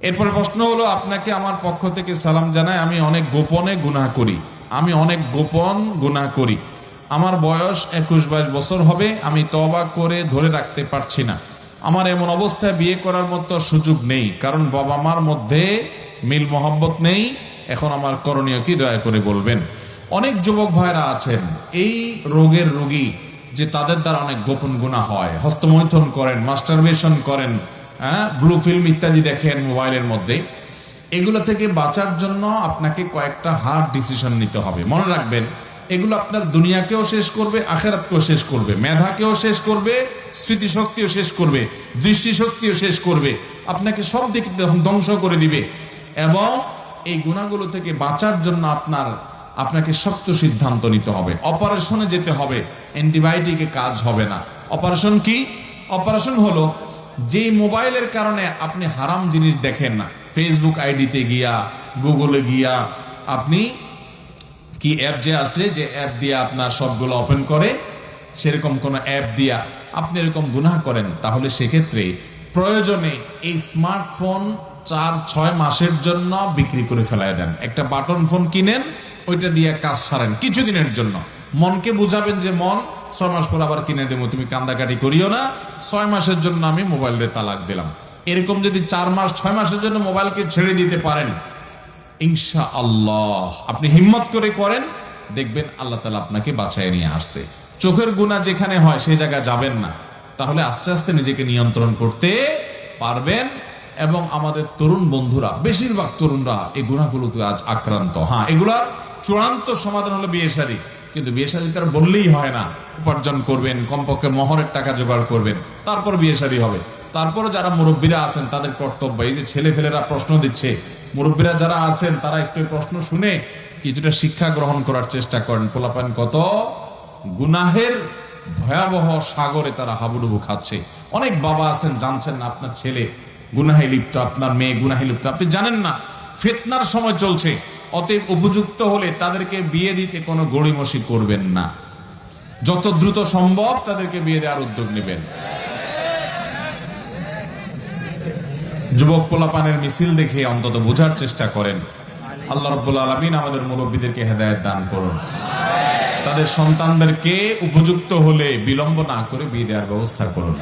এরপরে প্রশ্ন হলো, আপনাকে আমার পক্ষ থেকে সালাম জানাই আমি অনেক গোপনে গুনাহ করি। আমি অনেক গোপন গুনাহ করি। আমার বয়স একুশ বাইশ বছর হবে, আমি তবা করে ধরে রাখতে পারছি না। আমার এমন অবস্থায় বিয়ে করার মতো সুযোগ নেই, কারণ বাবা মার মধ্যে মিল মহব্বত নেই। এখন আমার করণীয় কি, দয়া করে বলবেন। অনেক যুবক ভাইরা আছেন, এই রোগের রোগী যে তাদের দ্বারা অনেক গোপন গুণা হয়। হস্তমৈথন করেন, মাস্টারবেশন করেন হ্যাঁ ব্লু ফিল্ম ইত্যাদি দেখেন মোবাইলের মধ্যে। এগুলো থেকে বাঁচার জন্য আপনাকে কয়েকটা হার্ড ডিসিশন নিতে হবে। মনে রাখবেন, এগুলো আপনার দুনিয়াকেও শেষ করবে, আখেরাতকেও শেষ করবে। মেধাকেও শেষ করবে, স্মৃতিশক্তিও শেষ করবে, দৃষ্টিশক্তিও শেষ করবে। আপনাকে সব দিক ধ্বংস করে দিবে। এবং এই গুণাগুলো থেকে বাঁচার জন্য আপনার, আপনাকে শক্ত সিদ্ধান্ত নিতে হবে। অপারেশনে যেতে হবে। অ্যান্টিবায়োটিকে কাজ হবে না। অপারেশন কি? অপারেশন হলো যে মোবাইলের কারণে আপনি হারাম জিনিস দেখেন না। ফেসবুক আইডিতে গিয়া গুগলে গিয়া, আপনি কি অ্যাপ যে আছে, যে অ্যাপ দিয়ে আপনার সবগুলো ওপেন করে, সেরকম কোনো অ্যাপ দিয়া আপনি এরকম গুনাহ করেন, তাহলে সেক্ষেত্রে প্রয়োজনে এই স্মার্টফোন চার, ছয় মাসের জন্য বিক্রি করে ফেলায় দেন। একটা বাটন ফোন কিনেন, ওইটা দিয়ে কাজ সারেন কিছুদিনের জন্য। মনকে বুঝাবেন যে, মন ছয় মাস পর আবার কিনে দেবো, তুমি কান্দাকাটি করিও না। ছয় মাসের জন্য আমি মোবাইলে তালাক দিলাম। এরকম যদি চার মাস, ছয় মাসের জন্য মোবাইলকে ছেড়ে দিতে পারেন ইনশা আল্লাহ আপনি হিম্মত করে করেন, দেখবেন আল্লাহ তালা আপনাকে বাঁচায় নিয়ে আসছে। চোখের গুণা যেখানে হয় সেই জায়গায় যাবেন না। তাহলে আস্তে আস্তে নিজেকে নিয়ন্ত্রণ করতে পারবেন এবং আমাদের তরুণ বন্ধুরা, বেশিরভাগ তরুণরা এই গুণাগুলোতে আজ আক্রান্ত। হ্যাঁ এগুলার চূড়ান্ত সমাধান হলো বিয়ে শাদী। কিন্তু বিয়ে শাদী তার বললেই হয় না। উপার্জন করবেন, কমপক্ষে মহরের টাকা জোগাড় করবেন, তারপর বিয়ে শাদী হবে। তারপরে যারা মুরব্বীরা আছেন, তাদের কর্তব্য, এই যে ছেলে ফেলেরা প্রশ্ন দিচ্ছে, মুরব্বীরা যারা আছেন, তারা একটু প্রশ্ন শুনে কিছুটা শিক্ষা গ্রহণ করার চেষ্টা করেন। পোলাপান কত? গুনাহের ভয়াবহ সাগরে তারা হাবুডুবু খাচ্ছে। অনেক বাবা আছেন, জানছেন না আপনার ছেলে গুনাহে লিপ্ত, আপনার মেয়ে গুনাহে লিপ্ত। আপনি জানেন না, ফেতনার সময় চলছে। অতএব উপযুক্ত হলে তাদেরকে বিয়ে দিতে কোনো গড়িমসি করবেন না। যত দ্রুত সম্ভব তাদেরকে বিয়ে দেওয়ার উদ্যোগ নেবেন। যুবক পোলাপানের মিছিল দেখে অন্তত বোঝার চেষ্টা করেন, আল্লাহ রব্বুল আলমিন আমাদের মুরব্বীদেরকে হেদায়ত দান করুন। তাদের সন্তানদেরকে উপযুক্ত হলে বিলম্ব না করে বিয়ে দেওয়ার ব্যবস্থা করুন।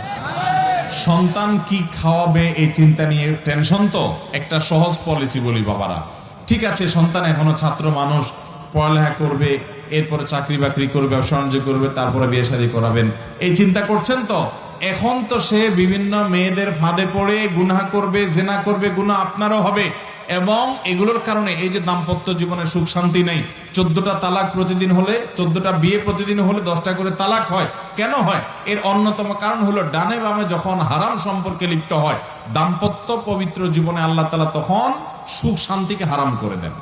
সন্তান কি খাওয়াবে এই চিন্তা নিয়ে টেনশন তো? একটা সহজ পলিসি বলি বাবারা। ঠিক আছে, সন্তান এখনও ছাত্র মানুষ, পড়ালেখা করবে, এরপরে চাকরি বাকরি করবে, ব্যবসা বাণিজ্য করবে, তারপরে বিয়ে শাদী করাবেন। এই চিন্তা করছেন তো? এখন তো সে বিভিন্ন মেয়েদের ফাঁদে পড়ে, গুনাহা করবে, জেনা করবে গুনা আপনারও হবে। এবং এগুলোর কারণে এই যে দাম্পত্য জীবনে সুখ শান্তি নেই চোদ্দটা তালাক প্রতিদিন হলে, চোদ্দটা বিয়ে প্রতিদিন হলে দশটা করে তালাক হয়। কেন হয়? এর অন্যতম কারণ হলো, ডানে বামে যখন হারাম সম্পর্কে লিপ্ত হয়, দাম্পত্য পবিত্র জীবনে আল্লাহ তালা তখন সুখ শান্তিকে হারাম করে দেন।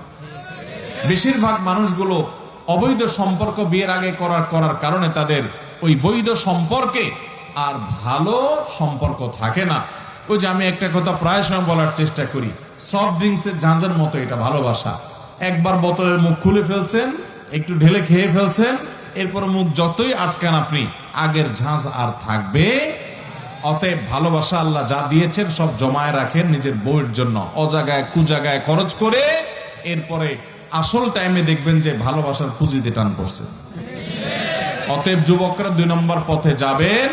বেশিরভাগ মানুষগুলো অবৈধ সম্পর্ক বিয়ের আগে করার করার কারণে তাদের ওই বৈধ সম্পর্কে আর ভালো সম্পর্ক থাকে না। ওই যে আমি একটা কথা প্রায় সময় বলার চেষ্টা করি, সফট ড্রিঙ্কসের ঝাঁঝের মতো এটা ভালোবাসা। একবার বোতলের মুখ খুলে ফেলছেন, একটু ঢেলে খেয়ে ফেলছেন, এরপর মুখ যতই আটকান আপনি, আগের ঝাঁঝ আর থাকবে। অতএব ভালোবাসা আল্লাহ যা দিয়েছেন সব জমায় রাখেন নিজের বইয়ের জন্য। অজাগায়, কুজাগায় খরচ করে এরপরে আসল টাইমে দেখবেন যে ভালোবাসার পুঁজিতে টান পড়ছে। অতএব যুবকরা দুই নম্বর পথে যাবেন,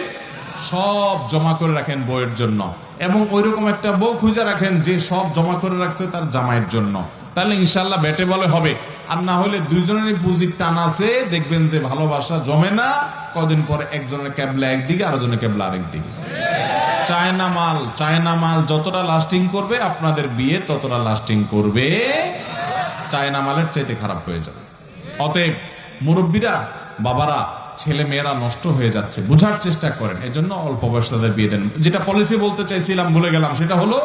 সব জমা করে রাখেন বইয়ের জন্য। এবং ওইরকম একটা বউ খুঁজে রাখেন যে সব জমা করে রাখছে তার জামাইয়ের জন্য। তাহলে ইনশাল্লাহ ব্যাটে বলে হবে। আর না হলে দুইজনেরই পুঁজির টান আছে, দেখবেন যে ভালোবাসা জমে না, কদিন পরে একজনের ক্যাবলা একদিকে, আরেকজনের ক্যাবলা আরেক দিকে চায়না মাল চায়না মাল যতটা লাস্টিং করবে, আপনাদের বিয়ে ততটা লাস্টিং করবে। চায়না মালের চাইতে খারাপ হয়ে যাবে। অতএব মুরব্বীরা, বাবারা, ছেলে মেয়েরা নষ্ট হয়ে যাচ্ছে, বোঝার চেষ্টা করেন। এজন্য অল্প বয়স তাদের বিয়ে দেন। যেটা পলিসি বলতে চাইছিলাম, ভুলে গেলাম, সেটা হলো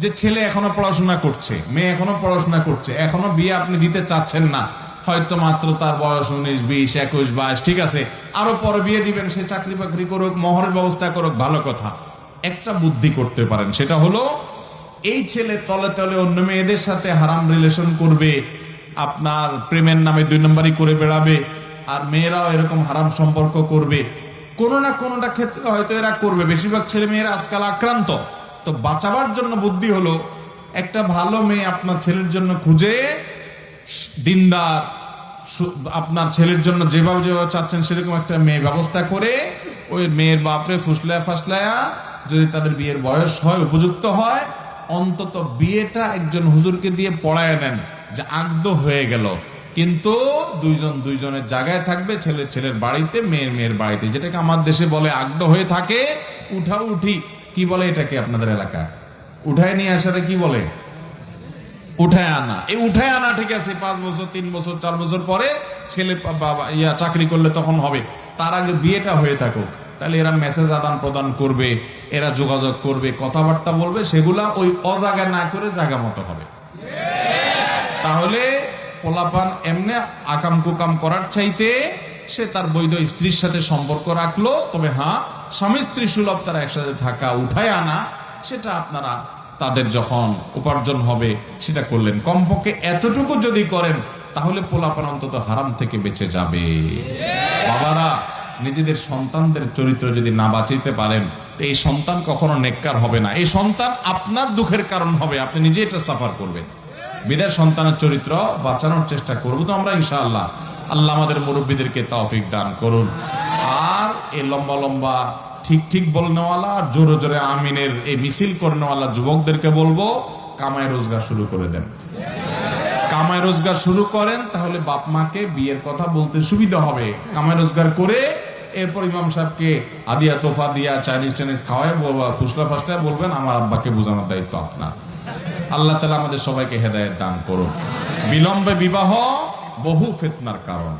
যে ছেলে এখনও পড়াশোনা করছে, মেয়ে এখনও পড়াশোনা করছে, এখনও বিয়ে আপনি দিতে চাচ্ছেন না, হয়তো মাত্র তার বয়স উনিশ, বিশ, একুশ, বাইশ, ঠিক আছে, আরও পরে বিয়ে দিবেন, সে চাকরি বাকরি করুক, মহরের ব্যবস্থা করুক, ভালো কথা। একটা বুদ্ধি করতে পারেন, সেটা হলো, এই ছেলে তলে তলে অন্য মেয়েদের সাথে হারাম রিলেশন করবে, আপনার প্রেমের নামে দুই নম্বরই করে বেড়াবে, আর মেয়েরাও এরকম হারাম সম্পর্ক করবে। কোনো না কোনোটা ক্ষেত্রে হয়তো এরা করবে, বেশিরভাগ ছেলে মেয়েরা আজকাল আক্রান্ত। তো বাঁচাবার জন্য বুদ্ধি হলো, একটা ভালো মেয়ে আপনার ছেলের জন্য খুঁজে, দিনদার আপনার ছেলের জন্য যেভাবে যেভাবে চাচ্ছেন সেরকম একটা মেয়ে ব্যবস্থা করে, ওই মেয়ের বাপরে ফুসলায়া ফাসলায়া যদি তাদের বিয়ের বয়স হয়, উপযুক্ত হয়, অন্তত বিয়েটা একজন হুজুরকে দিয়ে পড়ায় নেন যে আগদ হয়ে গেল। কিন্তু দুইজন দুইজনের জায়গায় থাকবে, ছেলে ছেলের বাড়িতে, মেয়ের মেয়ের বাড়িতে। যেটাকে আমার দেশে বলে আগদ হয়ে থাকে, উঠা উঠি কি বলে এটাকে আপনাদের এলাকা? উঠায় নিয়ে আসারে কি বলে? উঠায় আনা। এই উঠায় আনা ঠিক আছে, পাঁচ বছর, তিন বছর, চার বছর পরে ছেলে বাবা ইয়া, চাকরি করলে তখন হবে। তার আগে বিয়েটা হয়ে থাকুক। তাহলে এরা মেসেজ আদান প্রদান করবে, এরা যোগাযোগ করবে, কথাবার্তা বলবে, সেগুলা ওই অজাগা না করে জায়গা মতো হবে। তাহলে পোলাপান এমনি আকাম কুকাম করার চাইতে সে তার বৈধ স্ত্রীর সাথে সম্পর্ক রাখল, তবে হ্যাঁ স্বামী স্ত্রী সুলভ তারা একসাথে থাকা, উঠায় আনা, সেটা আপনারা তাদের যখন উপার্জন হবে, সেটা করলেন। কমপক্ষে এতটুকু যদি করেন, তাহলে পোলাপান অন্তত হারাম থেকে বেঁচে যাবে। বাবারা, নিজেদের সন্তানদের চরিত্র যদি না বাঁচাইতে পারেন, তো এই সন্তান কখনো নেককার হবে না। এই সন্তান আপনার দুঃখের কারণ হবে, আপনি নিজে এটা সাফার করবেন। বিদায় সন্তানের চরিত্র বাঁচানোর চেষ্টা করব তো আমরা, ইনশাআল্লাহ। আল্লাহ আমাদের মুরব্বীদেরকে তৌফিক দান করুন। এই লম্বা লম্বা, ঠিক ঠিক বলনেওয়ালা, জোরে জোরে আমিনের এই মিছিল করনেওয়ালা যুবকদেরকে বলব, কামাই রোজগার শুরু করে দেন। কামাই রোজগার শুরু করেন, তাহলে বাপ মাকে বিয়ের কথা বলতে সুবিধা হবে। কামাই রোজগার করে এরপর ইমাম সাহেবকে আদিয়া, তোফা দিয়া চাইনিজ টাইনিজ খাওয়ায় ফুসলা ফাসলা বলবেন, আমার আব্বাকে বোঝানোর দায়িত্ব আপনার। আল্লাহ তালা আমাদের সবাইকে হেদায়েত দান করুন। বিলম্বে বিবাহ, বহু ফেতনার কারণ।